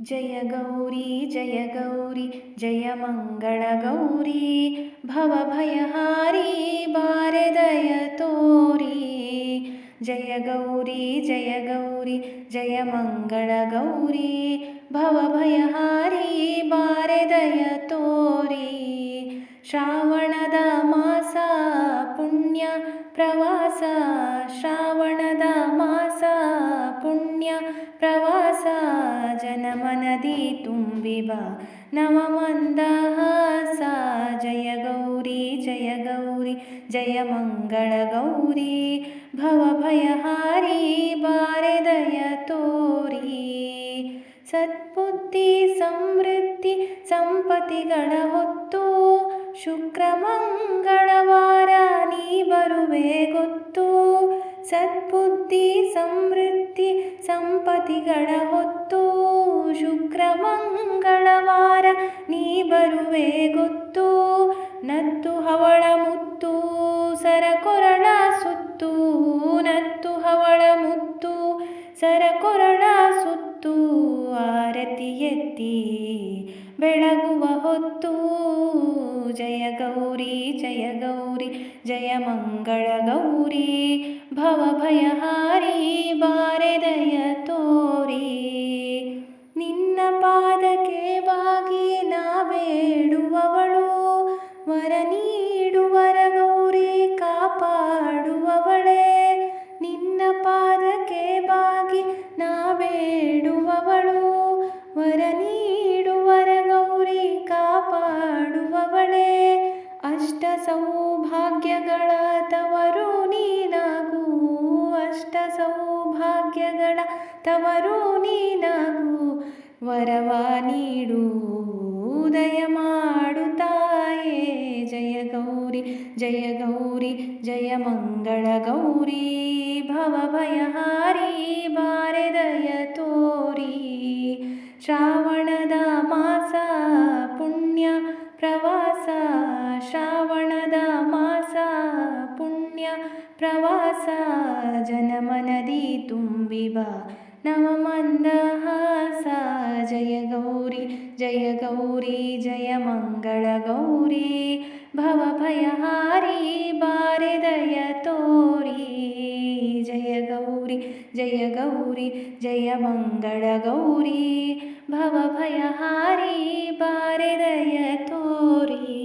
ಜಯ ಗೌರಿ ಜಯ ಗೌರಿ, ಜಯ ಮಂಗಳ ಗೌರಿ ಭವಭಯಹಾರಿ ಬಾರೆದಯ ತೋರಿ. ಜಯ ಗೌರಿ ಜಯ ಗೌರಿ, ಜಯ ಮಂಗಳ ಗೌರಿ ಭವಭಯಹಾರಿ ಬಾರೆದಯ ತುಂಬಿವ ನವಮಂದಹಾಸ ಜಯ ಗೌರಿ ಜಯ ಗೌರಿ, ಜಯ ಮಂಗಳ ಗೌರಿ. ಭವಭಯಹಾರಿ ಬಾರೆದಯ ತೋರಿ. ಸತ್ಬುದ್ಧಿ ಸಮೃದ್ಧಿ, ಸಂಪತ್ತಿಗಳ ಹೊತ್ತು. ಶುಕ್ರ ಮಂಗಳವಾರ ನೀ ಬರುವೆ ಗೊತ್ತು. ಸತ್ಬುದ್ಧಿ ಸಮೃದ್ಧಿ, ಸಂಪತ್ತಿಗಳ ಹೊತ್ತು. ಶುಕ್ರ ಮಂಗಳವಾರ ನೀ ಬರುವೆ ಗೊತ್ತು. ನತ್ತು ಹವಳ ಮುತ್ತು, ಸರಕೊರಳ ಸುತ್ತು. ನತ್ತು ಹವಳ ಮುತ್ತು, ಸರಕೊರಳ ಸುತ್ತು. ಆರತಿ ಎತ್ತಿ ಬೆಳಗುವ ಹೊತ್ತು. ಜಯ ಗೌರಿ ಜಯ ಗೌರಿ, ಜಯ ಮಂಗಳ ಗೌರಿ. ಭವಭಯಹಾರಿ ಬಾರೆದಯ ತೋರಿ. ಬೇಡುವವಳು ವರ ನೀಡುವರ ಗೌರಿ ಕಾಪಾಡುವವಳೇ. ನಿನ್ನ ಪಾದಕ್ಕೆ ಬಾಗಿ ನಾ ಬೇಡುವವಳು ವರ ನೀಡುವರ ಗೌರಿ ಕಾಪಾಡುವವಳೇ. ಅಷ್ಟ ಸೌಭಾಗ್ಯಗಳ ತವರು ನೀನಾಗು, ಅಷ್ಟ ಸೌಭಾಗ್ಯಗಳ ತವರು ನೀನಾಗು, ವರವ ನೀಡು ದಯ जयमङ्गलगौरी भवभयहारी भारदयतोरी तोरी मास पुण्य प्रवास श्रावण मास पुण्य प्रवास जनमनदि तुम्बिवा नवमन्दहास जय गौरी जय गौरी जय मङ्गलगौरी भवभयहारी भारद गौरी जय गौरी जय मङ्गलगौरी भवभयहारी भव तोरी।